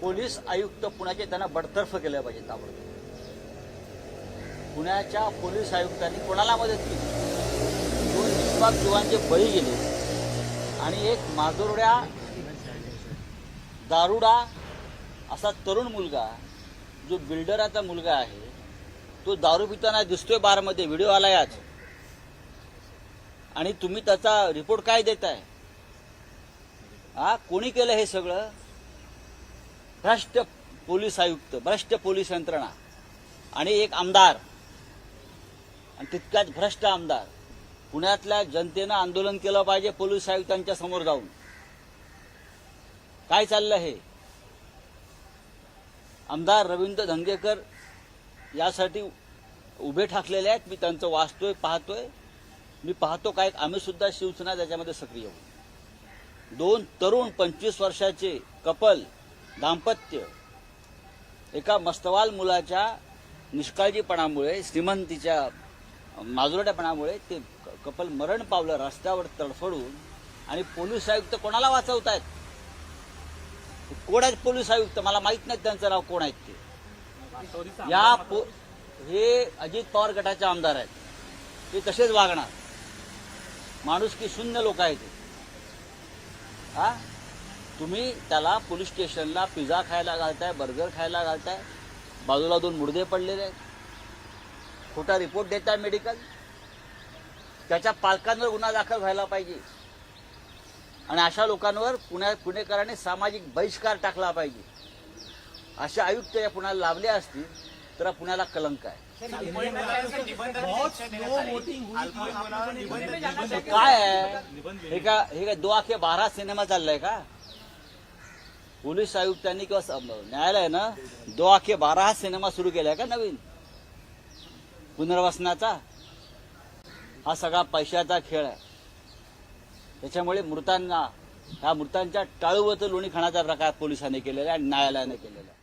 Police आयुक्त पुण्याचे त्यांना बडतर्फ केलं पाहिजे ताबडतोब. पुण्याच्या पोलीस आयुक्तांनी कोणाला मदत केली? दोन निष्पाप जीवांचे बळी गेले आणि एक माजोरड्या दारुडा असा तरुण मुलगा जो बिल्डराचा मुलगा आहे तो दारू पिताना दिसतोय बारमध्ये व्हिडिओ आलाय आज. आणि तुम्ही त्याचा रिपोर्ट काय देताय? हा कोणी केलं हे सगळं? भ्रष्ट पोलीस आयुक्त भ्रष्ट पोलीस यंत्रणा आणि एक आमदार. आणि तितकाच भ्रष्ट आमदार. पुण्यातल्या जनतेनं आंदोलन केलं पाहिजे पोलीस आयुक्तांच्या समोर जाऊन. काय चाललं हे? आमदार रवींद्र धंगेकर यासाठी उभे ठाकलेले आहेत. मी त्यांचं वाचतोय पाहतोय. मी पाहतो काय आम्ही सुद्धा शिवसेना त्याच्यामध्ये सक्रिय होऊ दोन तरुण पंचवीस वर्षाचे कपल दाम्पत्य. एका मस्तवाल मुलाच्या निष्काळजीपणामुळे श्रीमंतीच्या माजुरट्यापणामुळे ते कपल मरण पावलं रस्त्यावर तडफडून आणि पोलीस आयुक्त कोणाला वाचवतायत? कोण आहेत पोलीस आयुक्त? मला माहीत नाही त्यांचं नाव कोण आहेत ते. या पो- हे अजित पवार गटाचे आमदार आहेत. ते तसेच वागणार. माणूस की शून्य लोक आहेत. हा? तुम्ही त्याला पोलीस स्टेशनला पिझ्झा खायला घालताय बर्गर खायला घालताय. बाजूला दोन मुडदे पडलेले आहेत. खोटा रिपोर्ट देताय मेडिकल. त्याच्या पालकांवर गुन्हा दाखल व्हायला पाहिजे. आणि अशा लोकांवर पुण्या पुणेकरांनी सामाजिक बहिष्कार टाकला पाहिजे. असे आयुक्त या पुण्याला लाभले असतील तर पुण्याला कलंक आहे. काय आहे? हे का हे काय दो आखे बारा सिनेमा चाललाय का? पोलीस आयुक्तांनी किंवा न्यायालयानं दो आखे बारा हा सिनेमा सुरू केला का नवीन? पुनर्वसनाचा? हा सगळा पैशाचा खेळ आहे. त्याच्यामुळे मृतांना ह्या मृतांच्या टाळूवत लोणी खाण्याचा प्रकार पोलिसांनी केलेला आहे आणि न्यायालयाने केलेला आहे.